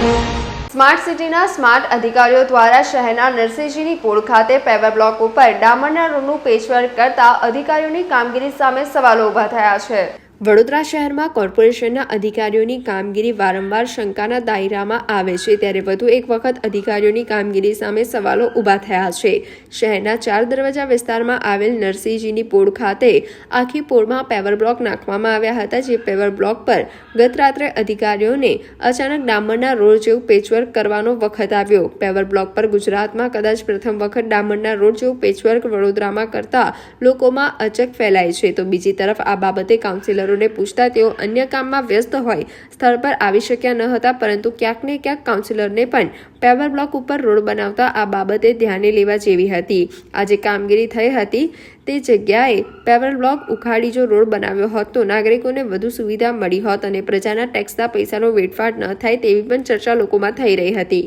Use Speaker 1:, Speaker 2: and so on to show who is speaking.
Speaker 1: Smart સિટીના smart અધિકારીઓ દ્વારા શહેરના નરસિંહજીની પોળ ખાતે પેવર બ્લોક ઉપર ડામરના રૂમનું પેચવર્ક કરતા અધિકારીઓની કામગીરી સામે સવાલો ઊભા થયા છે. વડોદરા શહેરમાં કોર્પોરેશનના અધિકારીઓની કામગીરી વારંવાર શંકાના દાયરામાં આવે છે, ત્યારે વધુ એક વખત અધિકારીઓની કામગીરી સામે સવાલો ઊભા થયા છે. શહેરના ચાર દરવાજા વિસ્તારમાં આવેલ નરસિંહજીની પોળ ખાતે આખી પોળમાં પેવર બ્લોક નાખવામાં આવ્યા હતા, જે પેવર બ્લોક પર ગત રાત્રે અધિકારીઓને અચાનક ડામરના રોડ જેવું પેચવર્ક કરવાનો વખત આવ્યો. પેવર બ્લોક પર ગુજરાતમાં કદાચ પ્રથમ વખત ડામરના રોડ જેવું પેચવર્ક વડોદરામાં કરતા લોકોમાં અચક ફેલાય છે. તો બીજી તરફ આ બાબતે કાઉન્સિલરોને પૂછતા તેઓ અન્ય કામમાં વ્યસ્ત હોય, સ્થળ પર આવી શક્યા ન હતા, પરંતુ ક્યાંક ને ક્યાંક કાઉન્સિલરને પણ પેવર બ્લોક ઉપર રોડ બનાવતા આ બાબતે ધ્યાને લેવા જેવી હતી. આજે કામગીરી થઈ હતી તે જગ્યાએ પેવર બ્લોક ઉખાડી જો રોડ બનાવ્યો હોત તો નાગરિકોને વધુ સુવિધા મળી હોત અને પ્રજાના ટેક્સના પૈસાનો વેડફાટ ન થાય તેવી પણ ચર્ચા લોકોમાં થઈ રહી હતી.